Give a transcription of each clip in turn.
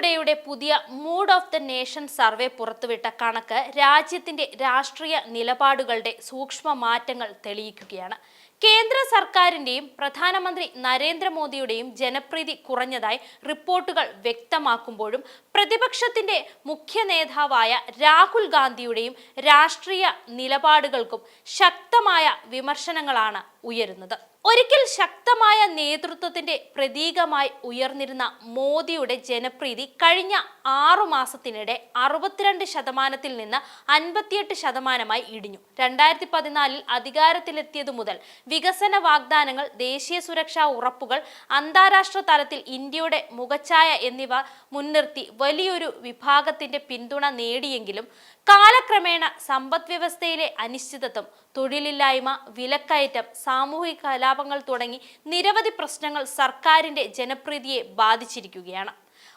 ടുഡേയുടെ പുതിയ mood of the nation survey പുറത്തുവിട്ട കണക്ക് രാജ്യത്തിന്റെ രാഷ്ട്രീയ നിലപാടുകളുടെ സൂക്ഷ്മ മാറ്റങ്ങൾ തെളിയിക്കുകയാണ്. കേന്ദ്ര സർക്കാരിന്റെയും പ്രധാനമന്ത്രി നരേന്ദ്രമോദിയുടെയും ജനപ്രീതി കുറഞ്ഞതായി റിപ്പോർട്ടുകൾ വ്യക്തമാക്കുമ്പോഴും പ്രതിപക്ഷത്തിന്റെ മുഖ്യ നേതാവായ രാഹുൽ ഗാന്ധിയുടെയും രാഷ്ട്രീയ നിലപാടുകൾക്കും ശക്തമായ വിമർശനങ്ങളാണ് ഉയരുന്നത്. ഒരിക്കൽ ശക്തമായ നേതൃത്വത്തിന്റെ പ്രതീകമായി ഉയർന്നിരുന്ന മോദിയുടെ ജനപ്രീതി കഴിഞ്ഞ ആറു മാസത്തിനിടെ അറുപത്തിരണ്ട് ശതമാനത്തിൽ നിന്ന് അൻപത്തിയെട്ട് ശതമാനമായി ഇടിഞ്ഞു. രണ്ടായിരത്തി പതിനാലിൽ അധികാരത്തിലെത്തിയതു മുതൽ വികസന വാഗ്ദാനങ്ങൾ ദേശീയ സുരക്ഷാ ഉറപ്പുകൾ അന്താരാഷ്ട്ര തലത്തിൽ ഇന്ത്യയുടെ മുഖച്ഛായ എന്നിവ മുൻനിർത്തി വലിയൊരു വിഭാഗത്തിന്റെ പിന്തുണ നേടിയെങ്കിലും കാലക്രമേണ സമ്പദ് വ്യവസ്ഥയിലെ അനിശ്ചിതത്വം തൊഴിലില്ലായ്മ വിലക്കയറ്റം സാമൂഹിക കലാപങ്ങൾ തുടങ്ങി നിരവധി പ്രശ്നങ്ങൾ സർക്കാരിന്റെ ജനപ്രീതിയെ ബാധിച്ചിരിക്കുകയാണ്.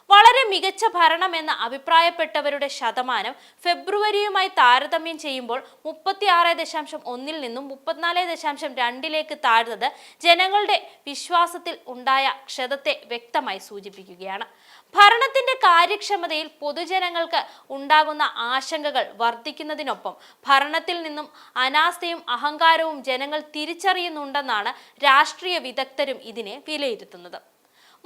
വളരെ മികച്ച ഭരണമെന്ന് അഭിപ്രായപ്പെട്ടവരുടെ ശതമാനം ഫെബ്രുവരിയുമായി താരതമ്യം ചെയ്യുമ്പോൾ മുപ്പത്തി ആറ് ദശാംശം ഒന്നിൽ നിന്നും മുപ്പത്തിനാല് ദശാംശം രണ്ടിലേക്ക് താഴ്ന്നത് ജനങ്ങളുടെ വിശ്വാസത്തിൽ ഉണ്ടായ ക്ഷതത്തെ വ്യക്തമായി സൂചിപ്പിക്കുകയാണ്. ഭരണത്തിന്റെ കാര്യക്ഷമതയിൽ പൊതുജനങ്ങൾക്ക് ഉണ്ടാകുന്ന ആശങ്കകൾ വർദ്ധിക്കുന്നതിനൊപ്പം ഭരണത്തിൽ നിന്നും അനാസ്ഥയും അഹങ്കാരവും ജനങ്ങൾ തിരിച്ചറിയുന്നുണ്ടെന്നാണ് രാഷ്ട്രീയ വിദഗ്ധരും ഇതിനെ വിലയിരുത്തുന്നത്.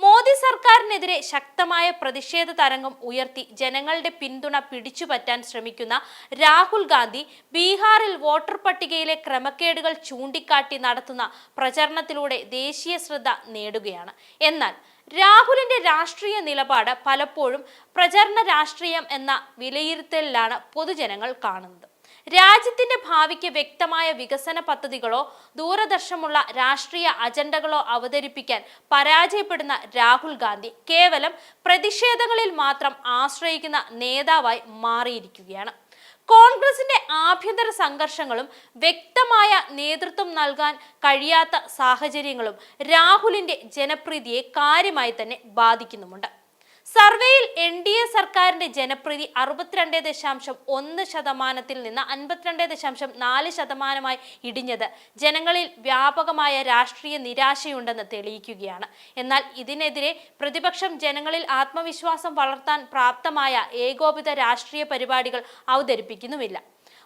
മോദി സർക്കാരിനെതിരെ ശക്തമായ പ്രതിഷേധ തരംഗം ഉയർത്തി ജനങ്ങളുടെ പിന്തുണ പിടിച്ചുപറ്റാൻ ശ്രമിക്കുന്ന രാഹുൽ ഗാന്ധി ബീഹാറിൽ വോട്ടർ പട്ടികയിലെ ക്രമക്കേടുകൾ ചൂണ്ടിക്കാട്ടി നടത്തുന്ന പ്രചരണത്തിലൂടെ ദേശീയ ശ്രദ്ധ നേടുകയാണ്. എന്നാൽ രാഹുലിന്റെ രാഷ്ട്രീയ നിലപാട് പലപ്പോഴും പ്രചരണ രാഷ്ട്രീയം എന്ന വിലയിരുത്തലിലാണ് പൊതുജനങ്ങൾ കാണുന്നത്. രാജ്യത്തിന്റെ ഭാവിക്ക് വ്യക്തമായ വികസന പദ്ധതികളോ ദൂരദർശമുള്ള രാഷ്ട്രീയ അജണ്ടകളോ അവതരിപ്പിക്കാൻ പരാജയപ്പെടുന്ന രാഹുൽ ഗാന്ധി കേവലം പ്രതിഷേധങ്ങളിൽ മാത്രം ആശ്രയിക്കുന്ന നേതാവായി മാറിയിരിക്കുകയാണ്. കോൺഗ്രസിന്റെ ആഭ്യന്തര സംഘർഷങ്ങളും വ്യക്തമായ നേതൃത്വം നൽകാൻ കഴിയാത്ത സാഹചര്യങ്ങളും രാഹുലിന്റെ ജനപ്രീതിയെ കാര്യമായി തന്നെ ബാധിക്കുന്നുമുണ്ട്. സർവേയിൽ എൻ ഡി എ സർക്കാരിന്റെ ജനപ്രീതി അറുപത്തിരണ്ട് ദശാംശം ഒന്ന് ശതമാനത്തിൽ നിന്ന് അൻപത്തിരണ്ട് ദശാംശം നാല് ശതമാനമായി ഇടിഞ്ഞത്. ജനങ്ങളിൽ വ്യാപകമായ രാഷ്ട്രീയ നിരാശയുണ്ടെന്ന് തെളിയിക്കുകയാണ്. എന്നാൽ ഇതിനെതിരെ പ്രതിപക്ഷം ജനങ്ങളിൽ ആത്മവിശ്വാസം വളർത്താൻ പ്രാപ്തമായ ഏകോപിത രാഷ്ട്രീയ പരിപാടികൾ അവതരിപ്പിക്കുന്നുമില്ല.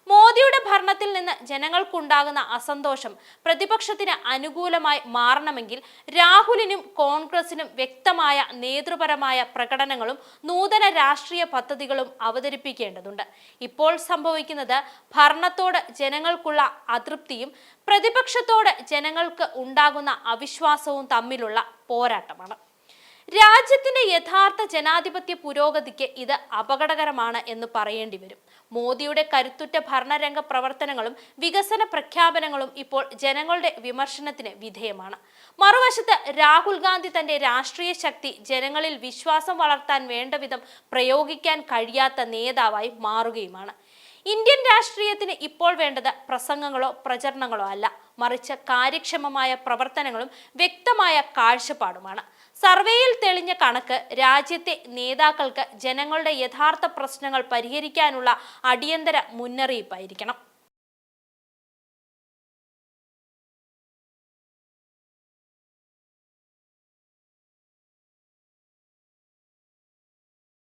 മോദിയുടെ ഭരണത്തിൽ നിന്ന് ജനങ്ങൾക്കുണ്ടാകുന്ന അസന്തോഷം പ്രതിപക്ഷത്തിന് അനുകൂലമായി മാറണമെങ്കിൽ രാഹുലിനും കോൺഗ്രസിനും വ്യക്തമായ നേതൃപരമായ പ്രകടനങ്ങളും നൂതന രാഷ്ട്രീയ പദ്ധതികളും അവതരിപ്പിക്കേണ്ടതുണ്ട്. ഇപ്പോൾ സംഭവിക്കുന്നത് ഭരണത്തോട് ജനങ്ങൾക്കുള്ള അതൃപ്തിയും പ്രതിപക്ഷത്തോട് ജനങ്ങൾക്ക് ഉണ്ടാകുന്ന അവിശ്വാസവും തമ്മിലുള്ള പോരാട്ടമാണ്. രാജ്യത്തിന്റെ യഥാർത്ഥ ജനാധിപത്യ പുരോഗതിക്ക് ഇത് അപകടകരമാണ് എന്ന് പറയേണ്ടി വരും. മോദിയുടെ കരുത്തുറ്റ ഭരണരംഗ പ്രവർത്തനങ്ങളും വികസന പ്രഖ്യാപനങ്ങളും ഇപ്പോൾ ജനങ്ങളുടെ വിമർശനത്തിന് വിധേയമാണ്. മറുവശത്ത് രാഹുൽ ഗാന്ധി തന്റെ രാഷ്ട്രീയ ശക്തി ജനങ്ങളിൽ വിശ്വാസം വളർത്താൻ വേണ്ട വിധം പ്രയോഗിക്കാൻ കഴിയാത്ത നേതാവായി മാറുകയുമാണ്. ഇന്ത്യൻ രാഷ്ട്രീയത്തിന് ഇപ്പോൾ വേണ്ടത് പ്രസംഗങ്ങളോ പ്രചരണങ്ങളോ അല്ല. മറിച്ച് കാര്യക്ഷമമായ പ്രവർത്തനങ്ങളും വ്യക്തമായ കാഴ്ചപ്പാടുമാണ്. സർവേയിൽ തെളിഞ്ഞ കണക്ക് രാജ്യത്തെ നേതാക്കൾക്ക് ജനങ്ങളുടെ യഥാർത്ഥ പ്രശ്നങ്ങൾ പരിഹരിക്കാനുള്ള അടിയന്തര മുന്നറിയിപ്പായിരിക്കണം.